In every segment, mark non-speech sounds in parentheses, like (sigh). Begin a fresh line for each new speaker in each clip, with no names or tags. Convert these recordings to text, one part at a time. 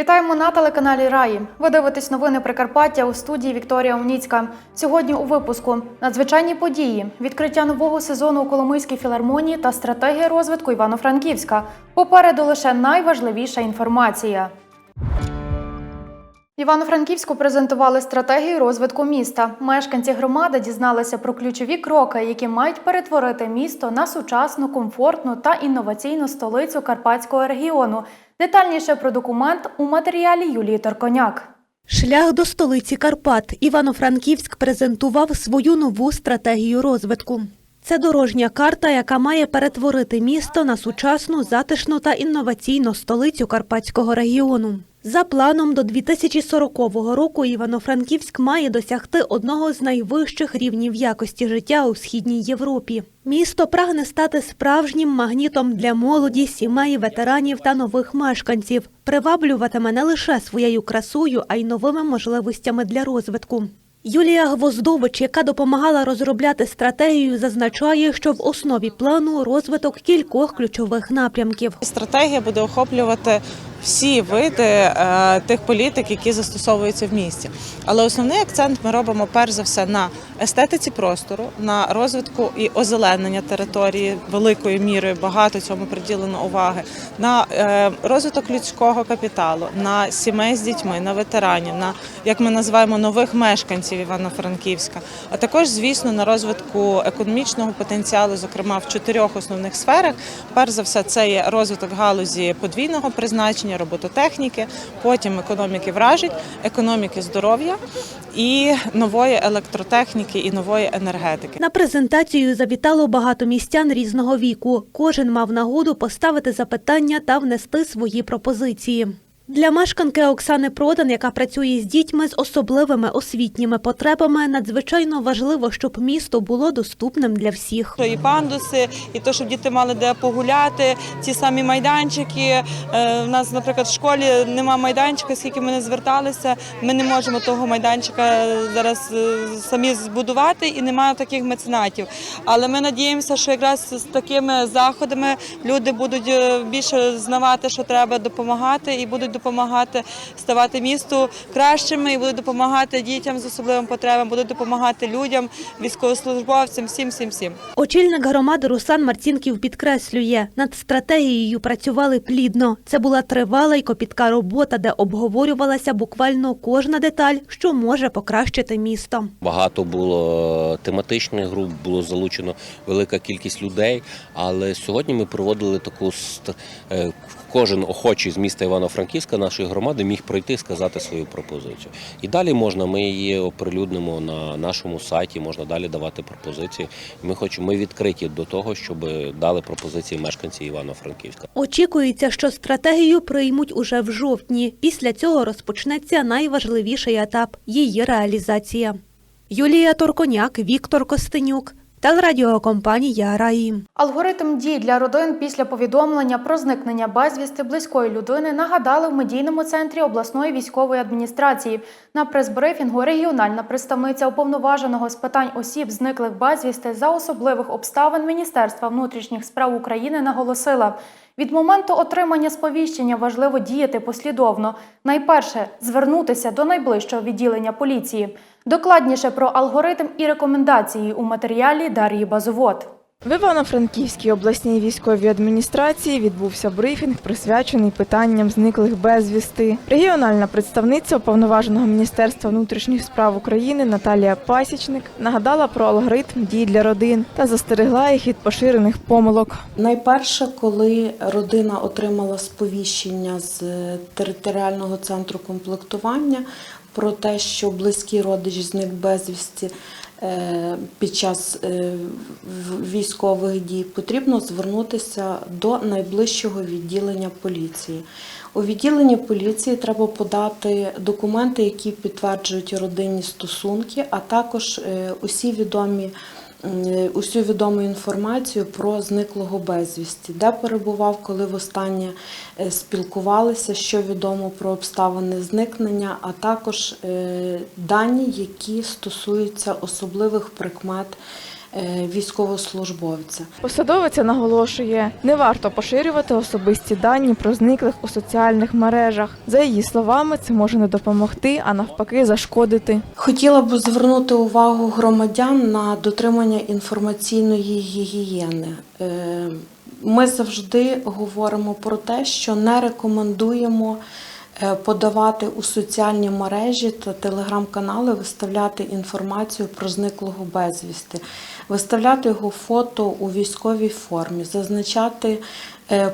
Вітаємо на телеканалі Раї. Ви дивитесь новини Прикарпаття у студії Вікторія Уніцька. Сьогодні у випуску надзвичайні події, відкриття нового сезону у Коломийській філармонії та стратегія розвитку Івано-Франківська. Попереду лише найважливіша інформація. Івано-Франківську презентували стратегію розвитку міста. Мешканці громади дізналися про ключові кроки, які мають перетворити місто на сучасну, комфортну та інноваційну столицю Карпатського регіону. Детальніше про документ у матеріалі Юлії Торконяк.
Шлях до столиці Карпат. Івано-Франківськ презентував свою нову стратегію розвитку. Це дорожня карта, яка має перетворити місто на сучасну, затишну та інноваційну столицю Карпатського регіону. За планом до 2040 року Івано-Франківськ має досягти одного з найвищих рівнів якості життя у східній Європі. Місто прагне стати справжнім магнітом для молоді, сімей, ветеранів та нових мешканців. Приваблюватиме не лише своєю красою, а й новими можливостями для розвитку. Юлія Гвоздович, яка допомагала розробляти стратегію, зазначає, що в основі плану розвиток кількох ключових напрямків.
Стратегія буде охоплювати всі види е, тих політик, які застосовуються в місті. Але основний акцент ми робимо перш за все на естетиці простору, на розвитку і озеленення території великою мірою. Багато цьому приділено уваги, на е, розвиток людського капіталу, на сімей з дітьми, на ветеранів, на як ми називаємо нових мешканців Івано-Франківська, а також, звісно, на розвитку економічного потенціалу, зокрема в чотирьох основних сферах. Перш за все, це є розвиток галузі подвійного призначення, робототехніки, потім економіки вражень, економіки здоров'я і нової електротехніки і нової енергетики.
На презентацію завітало багато містян різного віку. Кожен мав нагоду поставити запитання та внести свої пропозиції. Для мешканки Оксани Продан, яка працює з дітьми з особливими освітніми потребами, надзвичайно важливо, щоб місто було доступним для всіх.
І пандуси, і то, щоб діти мали де погуляти, ті самі майданчики. Е, У нас, наприклад, в школі нема майданчика, скільки ми не зверталися. Ми не можемо того майданчика зараз е, самі збудувати, і немає таких меценатів. Але ми надіємося, що якраз з такими заходами люди будуть е, більше знавати, що треба допомагати, і будуть допомагати ставати місту кращими, і будуть допомагати дітям з особливими потребами, будуть допомагати людям, військовослужбовцям, всім, всім, всім.
Очільник громади Руслан Марцінків підкреслює, над стратегією працювали плідно. Це була тривала й копітка робота, де обговорювалася буквально кожна деталь, що може покращити місто.
Багато було тематичних груп, було залучено велика кількість людей. Але сьогодні ми проводили таку е, кожен охочий з міста Івано-Франківська нашої громади міг пройти сказати свою пропозицію. І далі можна, ми її оприлюднимо на нашому сайті, можна далі давати пропозиції. Ми хочемо, ми відкриті до того, щоб дали пропозиції мешканці Івано-Франківська.
Очікується, що стратегію приймуть уже в жовтні. Після цього розпочнеться найважливіший етап її реалізація. Юлія Торконяк, Віктор Костенюк, телерадіокомпанія Раї.
Алгоритм дій для родин після повідомлення про зникнення безвісти близької людини нагадали в медійному центрі обласної військової адміністрації. На прес-брифінгу регіональна представниця уповноваженого з питань осіб, зниклих безвісти за особливих обставин Міністерства внутрішніх справ України наголосила. Від моменту отримання сповіщення важливо діяти послідовно. Найперше звернутися до найближчого відділення поліції. Докладніше про алгоритм і рекомендації у матеріалі Дар'ї Базовод.
В Івано-Франківській обласній військовій адміністрації відбувся брифінг, присвячений питанням зниклих безвісти. Регіональна представниця уповноваженого міністерства внутрішніх справ України Наталія Пасічник нагадала про алгоритм дій для родин та застерегла їх від поширених помилок.
Найперше, коли родина отримала сповіщення з територіального центру комплектування про те, що близький родич зник безвісті під час е, військових дій, потрібно звернутися до найближчого відділення поліції. У відділенні поліції треба подати документи, які підтверджують родинні стосунки, а також е, усі відомі е, усю відому інформацію про зниклого безвісті, де перебував, коли востаннє е, спілкувалися, що відомо про обставини зникнення, а також е, дані, які стосуються особливих прикмет е, військовослужбовця.
Посадовиця наголошує, не варто поширювати особисті дані про зниклих у соціальних мережах. За її словами, це може не допомогти, а навпаки, зашкодити.
Хотіла б звернути увагу громадян на дотримання інформаційної гігієни. Е, Ми завжди говоримо про те, що не рекомендуємо е, подавати у соціальні мережі та телеграм-канали, виставляти інформацію про зниклого безвісти, виставляти його фото у військовій формі, зазначати е,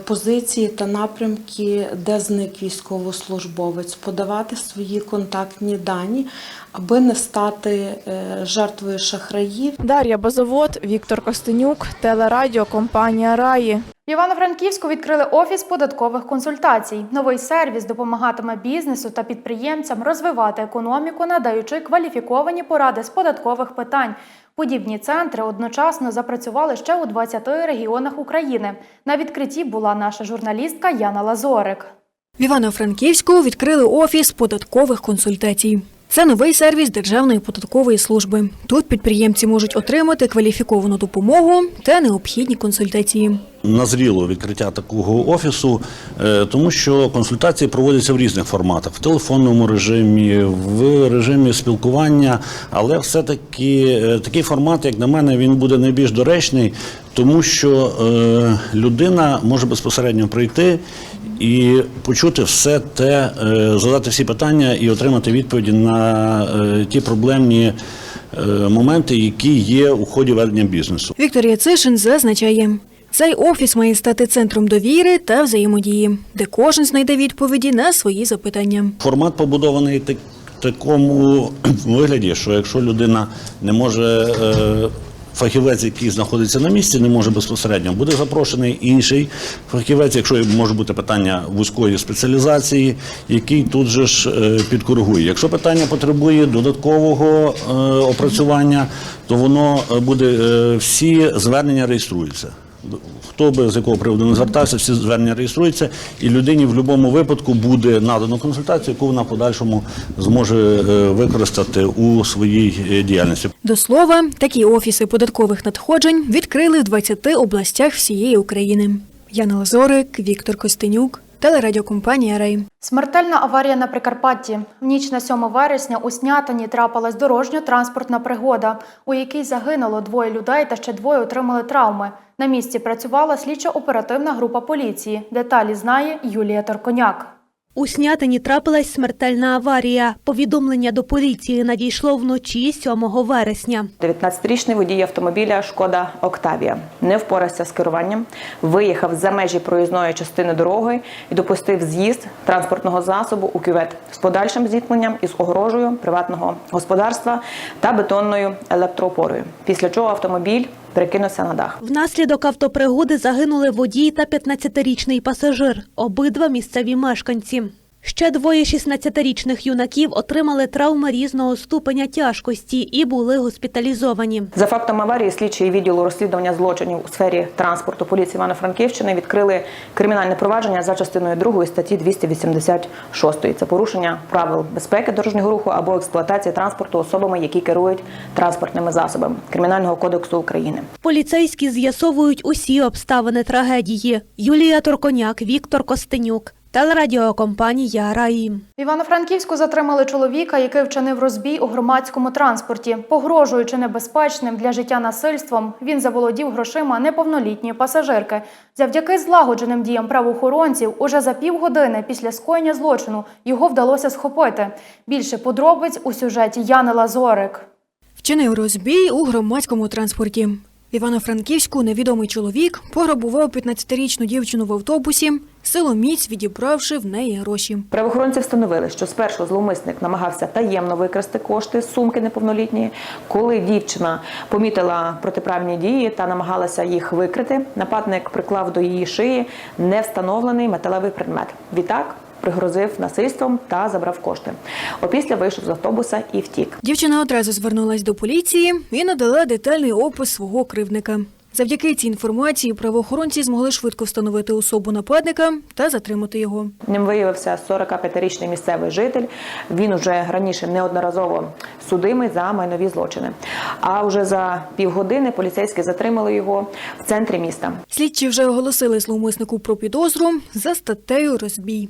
позиції та напрямки, де зник військовослужбовець, подавати свої контактні дані, аби не стати е, жертвою шахраїв
Дар'я Базовод, Віктор Костенюк, телерадіо компанія Раї.
В Івано-Франківську відкрили офіс податкових консультацій. Новий сервіс допомагатиме бізнесу та підприємцям розвивати економіку, надаючи кваліфіковані поради з податкових питань. Подібні центри одночасно запрацювали ще у 20 регіонах України. На відкритті була наша журналістка Яна Лазорик.
В Івано-Франківську відкрили офіс податкових консультацій. Це новий сервіс Державної податкової служби. Тут підприємці можуть отримати кваліфіковану допомогу та необхідні консультації.
назріло відкриття такого офісу, е, тому що консультації проводяться в різних форматах: в телефонному режимі, в режимі спілкування. Але все-таки е, такий формат, як на мене, він буде найбільш доречний, тому що е, людина може безпосередньо прийти і почути все те, е, задати всі питання і отримати відповіді на е, ті проблемні е, моменти, які є у ході ведення бізнесу.
Вікторія Цишин зазначає, цей офіс має стати центром довіри та взаємодії, де кожен знайде відповіді на свої запитання.
Формат побудований так, такому (clears throat) вигляді, що якщо людина не може. Фахівець, який знаходиться на місці, не може безпосередньо. Буде запрошений інший фахівець, якщо може бути питання вузької спеціалізації, який тут же ж е, підкоригує. Якщо питання потребує додаткового е, опрацювання, то воно е, буде всі звернення реєструються. Хто би з якого приводу не звертався, всі звернення реєструються, і людині в будь-якому випадку буде надано консультацію, яку вона в подальшому зможе е, використати у своїй е, діяльності.
До слова, такі офіси податкових надходжень відкрили в 20 областях всієї України. Яна Лазорик, Віктор Костенюк, телерадіокомпанія Рей.
Смертельна аварія на Прикарпатті. В ніч на 7 вересня у Снятині трапилась дорожньо-транспортна пригода, у якій загинуло двоє людей та ще двоє отримали травми. На місці працювала слідчо-оперативна група поліції. Деталі знає Юлія Торконяк.
У Снятині трапилась смертельна аварія. Повідомлення до поліції надійшло вночі 7 вересня.
19-річний водій автомобіля Шкода Октавія не впорався з керуванням, виїхав за межі проїзної частини дороги і допустив з'їзд транспортного засобу у кювет з подальшим зіткненням із огорожею приватного господарства та бетонною електроопорою. Після чого автомобіль перекинувся на дах.
Внаслідок автопригоди загинули водій та 15-річний пасажир, обидва місцеві мешканці. Ще двоє 16-річних юнаків отримали травми різного ступеня тяжкості і були госпіталізовані.
За фактом аварії слідчі відділу розслідування злочинів у сфері транспорту поліції Івано-Франківщини відкрили кримінальне провадження за частиною 2 статті 286. Це порушення правил безпеки дорожнього руху або експлуатації транспорту особами, які керують транспортними засобами Кримінального кодексу України.
Поліцейські з'ясовують усі обставини трагедії. Юлія Торконяк, Віктор Костенюк. Телерадіокомпанія Раї.
В Івано-Франківську затримали чоловіка, який вчинив розбій у громадському транспорті. Погрожуючи небезпечним для життя насильством, він заволодів грошима неповнолітньої пасажирки. Завдяки злагодженим діям правоохоронців, уже за півгодини після скоєння злочину його вдалося схопити. Більше подробиць у сюжеті Яни Лазорик.
Вчинив розбій у громадському транспорті. Івано-Франківську невідомий чоловік пограбував 15-річну дівчину в автобусі, силоміць відібравши в неї гроші.
Правоохоронці встановили, що спершу зловмисник намагався таємно викрасти кошти з сумки неповнолітньої. Коли дівчина помітила протиправні дії та намагалася їх викрити, нападник приклав до її шиї невстановлений металевий предмет. Відтак пригрозив насильством та забрав кошти. Опісля вийшов з автобуса і втік.
Дівчина одразу звернулась до поліції і надала детальний опис свого кривдника. Завдяки цій інформації правоохоронці змогли швидко встановити особу нападника та затримати його.
Ним виявився 45-річний місцевий житель. Він уже раніше неодноразово судимий за майнові злочини. А вже за півгодини поліцейські затримали його в центрі міста.
Слідчі вже оголосили зловмиснику про підозру за статтею розбій.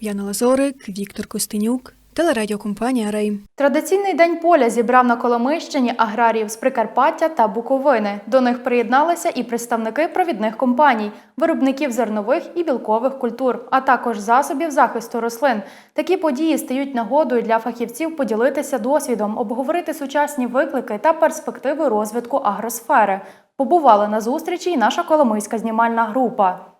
Яна Лазорик, Віктор Костенюк, телерадіокомпанія Рей.
Традиційний день поля зібрав на Коломийщині аграріїв з Прикарпаття та Буковини. До них приєдналися і представники провідних компаній, виробників зернових і білкових культур, а також засобів захисту рослин. Такі події стають нагодою для фахівців поділитися досвідом, обговорити сучасні виклики та перспективи розвитку агросфери. Побувала на зустрічі і наша коломийська знімальна група.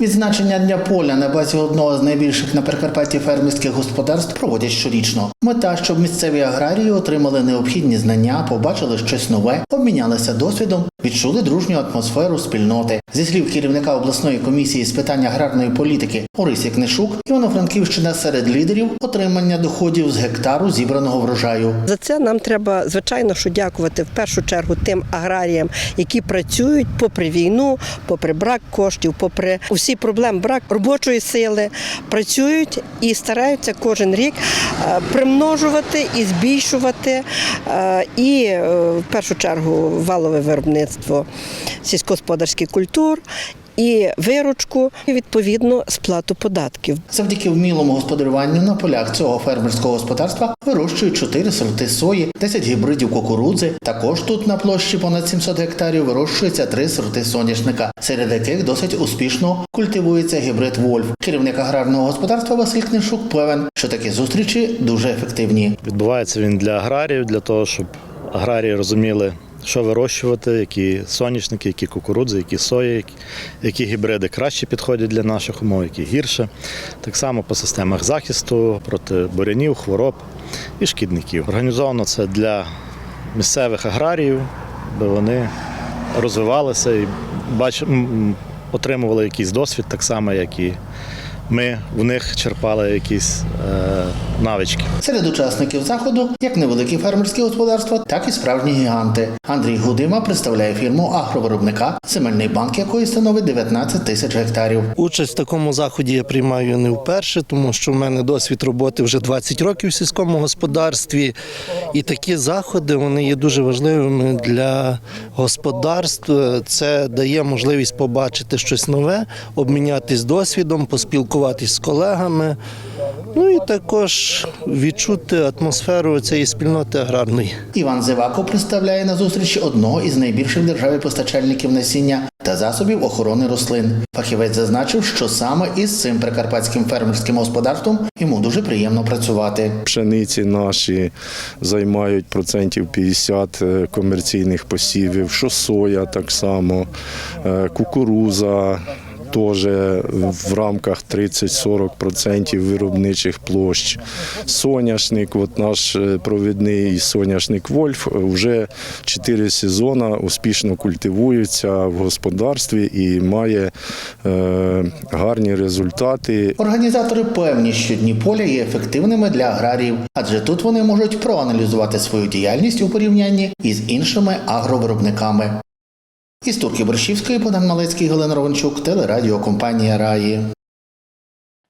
Відзначення дня поля на базі одного з найбільших на Прикарпатті фермерських господарств проводять щорічно. Мета, щоб місцеві аграрії отримали необхідні знання, побачили щось нове, обмінялися досвідом, відчули дружню атмосферу спільноти. Зі слів керівника обласної комісії з питань аграрної політики Орисі Книшук, Івано-Франківщина серед лідерів отримання доходів з гектару зібраного врожаю.
За це нам треба звичайно що дякувати в першу чергу тим аграріям, які працюють попри війну, попри брак коштів, попри усі проблеми, брак робочої сили, працюють і стараються кожен рік е, примножувати і збільшувати е, і е, в першу чергу валове виробництво сільськогосподарських культур. І виручку, і відповідно сплату податків.
Завдяки вмілому господарюванню на полях цього фермерського господарства вирощують 4 сорти сої, 10 гібридів кукурудзи. Також тут на площі понад 700 гектарів вирощується 3 сорти соняшника, серед яких досить успішно культивується гібрид Вольф. Керівник аграрного господарства Василь Книшук певен, що такі зустрічі дуже ефективні.
Відбувається він для аграріїв, для того, щоб аграрії розуміли, що вирощувати, які соняшники, які кукурудзи, які сої, які- гібриди краще підходять для наших умов, які гірше. Так само по системах захисту проти бурянів, хвороб і шкідників. Організовано це для місцевих аграріїв, аби вони розвивалися і отримували якийсь досвід, так само, як і ми в них черпали якісь е, навички.
Серед учасників заходу як невеликі фермерські господарства, так і справжні гіганти. Андрій Гудима представляє фірму агровиробника, земельний банк якої становить 19 тисяч гектарів.
Участь в такому заході я приймаю не вперше, тому що в мене досвід роботи вже 20 років в сільському господарстві. І такі заходи вони є дуже важливими для господарств. Це дає можливість побачити щось нове, обмінятись досвідом, поспілкуватись з колегами. Ну і також відчути атмосферу цієї спільноти аграрної.
Іван Зивако представляє на зустрічі одного із найбільших державі постачальників насіння та засобів охорони рослин. Фахівець зазначив, що саме із цим прикарпатським фермерським господарством йому дуже приємно працювати.
Пшениці наші займають процентів 50 е, комерційних посівів, що соя так само, е, кукуруза. Теж в рамках 30-40% виробничих площ. Соняшник, от наш е, провідний соняшник Вольф, е, вже 4 сезони успішно культивується в господарстві і має е, гарні результати.
Організатори певні, що дні поля є ефективними для аграріїв, адже тут вони можуть проаналізувати свою діяльність у порівнянні із іншими агровиробниками. Із Турки Борщівської Богдан Малецький, Галина Ровенчук, телерадіокомпанія Раї.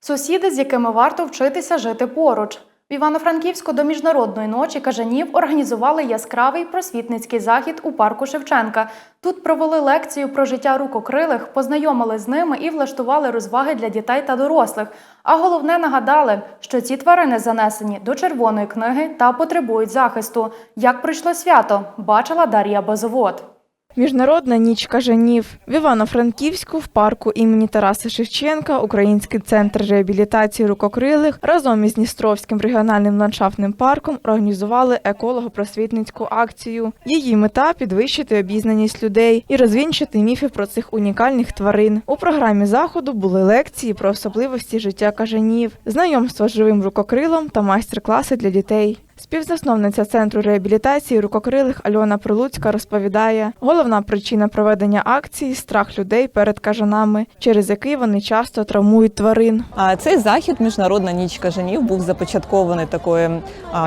Сусіди, з якими варто вчитися жити поруч. В Івано-Франківську до міжнародної ночі кажанів організували яскравий просвітницький захід у парку Шевченка. Тут провели лекцію про життя рукокрилих, познайомили з ними і влаштували розваги для дітей та дорослих. А головне нагадали, що ці тварини занесені до червоної книги та потребують захисту. Як прийшло свято, бачила Дар'я Базовод.
Міжнародна ніч кажанів в Івано-Франківську в парку імені Тараса Шевченка Український центр реабілітації рукокрилих разом із Дністровським регіональним ландшафтним парком організували еколого-просвітницьку акцію. Її мета підвищити обізнаність людей і розвінчити міфи про цих унікальних тварин. У програмі заходу були лекції про особливості життя кажанів, знайомство з живим рукокрилом та майстер-класи для дітей. Співзасновниця центру реабілітації рукокрилих Альона Прилуцька розповідає, головна причина проведення акції страх людей перед кажанами, через який вони часто травмують тварин.
А Цей захід Міжнародна ніч кажанів був започаткований такою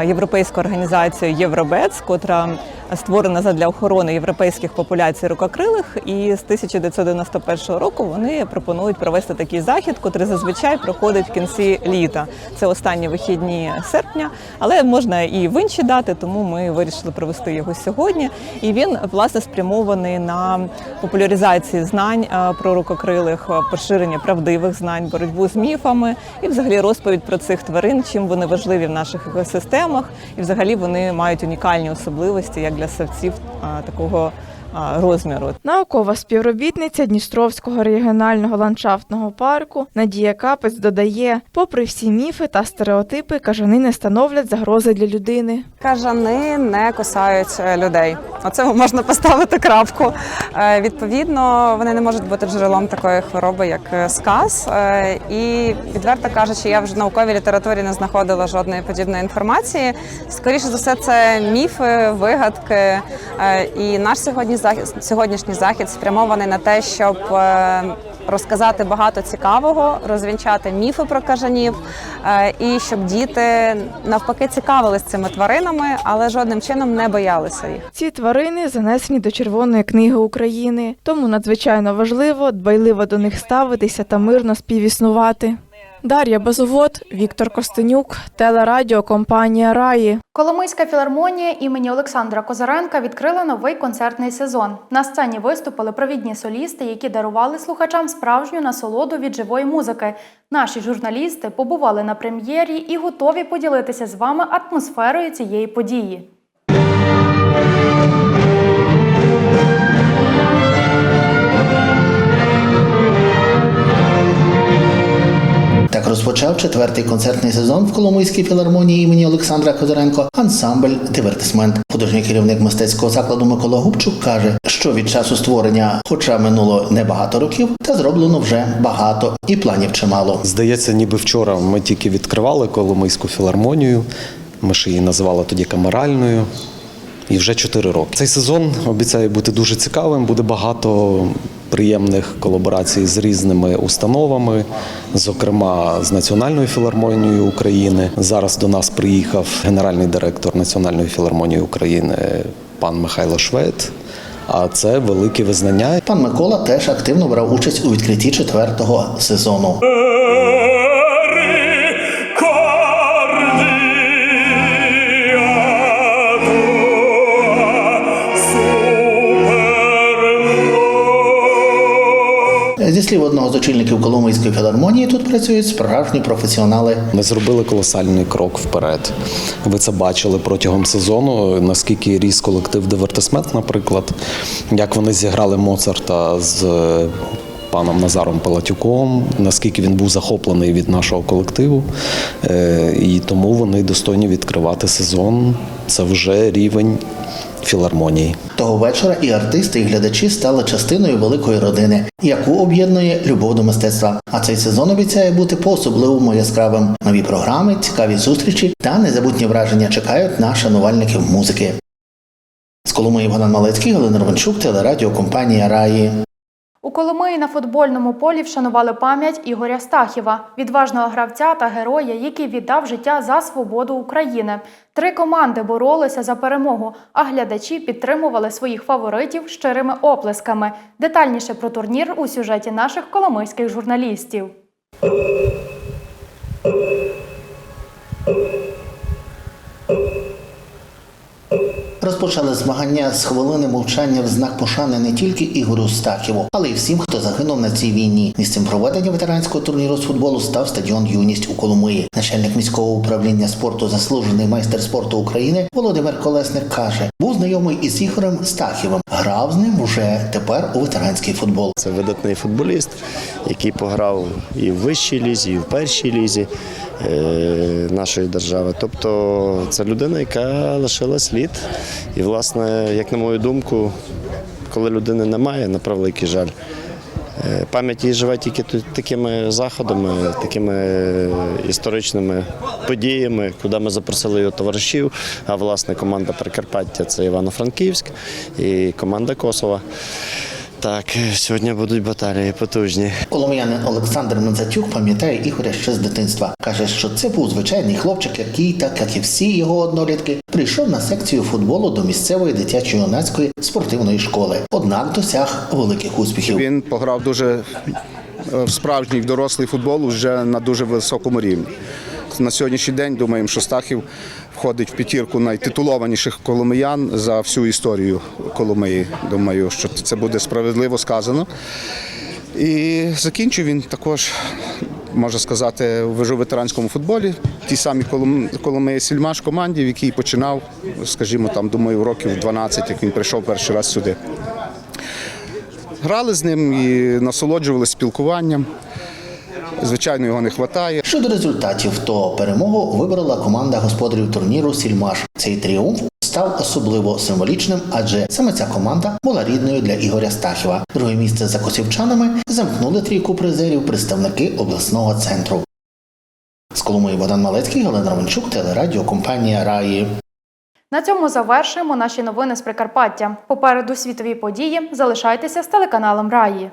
європейською організацією Євробец, котра створена задля охорони європейських популяцій рукокрилих. І з 1991 року вони пропонують провести такий захід, котрий зазвичай проходить в кінці літа. Це останні вихідні серпня, але можна і в інші дати, тому ми вирішили провести його сьогодні. І він власне спрямований на популяризацію знань е, про рукокрилих, е, поширення правдивих знань, боротьбу з міфами і взагалі розповідь про цих тварин, чим вони важливі в наших екосистемах, і взагалі вони мають унікальні особливості як для савців е, такого розміру.
Наукова співробітниця Дністровського регіонального ландшафтного парку Надія Капець додає, попри всі міфи та стереотипи, кажани не становлять загрози для людини.
Кажани не кусають е, людей. Оце можна поставити крапку. Е, Відповідно, вони не можуть бути джерелом такої хвороби, як е, сказ. І відверто кажучи, я вже в науковій літературі не знаходила жодної подібної інформації. Скоріше за все, це міфи, вигадки. І наш сьогодні захід, сьогоднішній захід спрямований на те, щоб е, розказати багато цікавого, розвінчати міфи про кажанів, е, і щоб діти навпаки цікавились цими тваринами, але жодним чином не боялися їх.
Ці тварини занесені до Червоної книги України, тому надзвичайно важливо дбайливо до них ставитися та мирно співіснувати. Дар'я Безовод, Віктор Костенюк, телерадіокомпанія Раї.
Коломийська філармонія імені Олександра Козаренка відкрила новий концертний сезон. На сцені виступили провідні солісти, які дарували слухачам справжню насолоду від живої музики. Наші журналісти побували на прем'єрі і готові поділитися з вами атмосферою цієї події.
Розпочав четвертий концертний сезон в Коломийській філармонії імені Олександра Козиренко ансамбль Дивертисмент. Художній керівник мистецького закладу Микола Губчук каже, що від часу створення, хоча минуло небагато років, та зроблено вже багато і планів чимало.
Здається, ніби вчора ми тільки відкривали Коломийську філармонію. Ми ж її називали тоді камеральною. І вже 4 роки. Цей сезон обіцяє бути дуже цікавим. Буде багато приємних колаборацій з різними установами, зокрема з Національною філармонією України. Зараз до нас приїхав генеральний директор Національної філармонії України пан Михайло Швед. А це велике визнання.
Пан Микола теж активно брав участь у відкритті четвертого сезону. Зі слів одного з очільників Коломийської філармонії, тут працюють справжні професіонали.
Ми зробили колосальний крок вперед. Ви це бачили протягом сезону. Наскільки ріс колектив Дивертисмент, наприклад, як вони зіграли Моцарта з е, паном Назаром Палатюком, наскільки він був захоплений від нашого колективу. Е, І тому вони достойні відкривати сезон. Це вже рівень філармонії.
Того вечора і артисти, і глядачі стали частиною великої родини, яку об'єднує любов до мистецтва. А цей сезон обіцяє бути по-особливому яскравим. Нові програми, цікаві зустрічі та незабутні враження чекають на шанувальників музики. З Коломиї Богдан Малецький, Галина Романчук, телерадіокомпанія Раї.
У Коломиї на футбольному полі вшанували пам'ять Ігоря Стахіва, відважного гравця та героя, який віддав життя за свободу України. Три команди боролися за перемогу, а глядачі підтримували своїх фаворитів щирими оплесками. Детальніше про турнір у сюжеті наших коломийських журналістів.
Розпочали змагання з хвилини мовчання в знак пошани не тільки Ігорю Стахіву, але й всім, хто загинув на цій війні. Місцем проведення ветеранського турніру з футболу став стадіон Юність у Коломиї. Начальник міського управління спорту, заслужений майстер спорту України Володимир Колесник каже, був знайомий із Ігорем Стахівим. Грав з ним вже тепер у ветеранський футбол.
Це видатний футболіст, який пограв і в вищій лізі, і в першій лізі нашої держави. Тобто це людина, яка лишила слід. І, власне, як на мою думку, коли людини немає, на превеликий жаль. е, Пам'ять її живе тільки такими заходами, такими історичними подіями, куди ми запросили його товаришів. А власне команда Прикарпаття це Івано-Франківськ і команда Косова. Так, сьогодні будуть баталії потужні.
Коломиянин Олександр Мензатюк пам'ятає Ігоря ще з дитинства. Каже, що це був звичайний хлопчик, який, так як і всі його однолітки, прийшов на секцію футболу до місцевої дитячо-юнацької спортивної школи. Однак досяг великих успіхів.
Він пограв дуже е, в справжній в дорослий футбол вже на дуже високому рівні. На сьогоднішній день думаємо, що Стахів входить в п'ятірку найтитулованіших коломиян за всю історію Коломиї. Думаю, що це буде справедливо сказано. І закінчив він також, можна сказати, в ветеранському футболі. Ті самі Колом- Коломиї Сільмаш команді, в якій починав, скажімо, там, думаю, років 12, як він прийшов перший раз сюди. Грали з ним і насолоджувалися спілкуванням. Звичайно, його не вистачає.
Щодо результатів, то перемогу вибрала команда господарів турніру Сільмаш. Цей тріумф став особливо символічним, адже саме ця команда була рідною для Ігоря Стахіва. Друге місце за косівчанами замкнули трійку призерів представники обласного центру. З Коломиї Богдан Малецький, Галина Романчук, телерадіокомпанія Раї.
На цьому завершуємо наші новини з Прикарпаття. Попереду світові події. Залишайтеся з телеканалом Раї.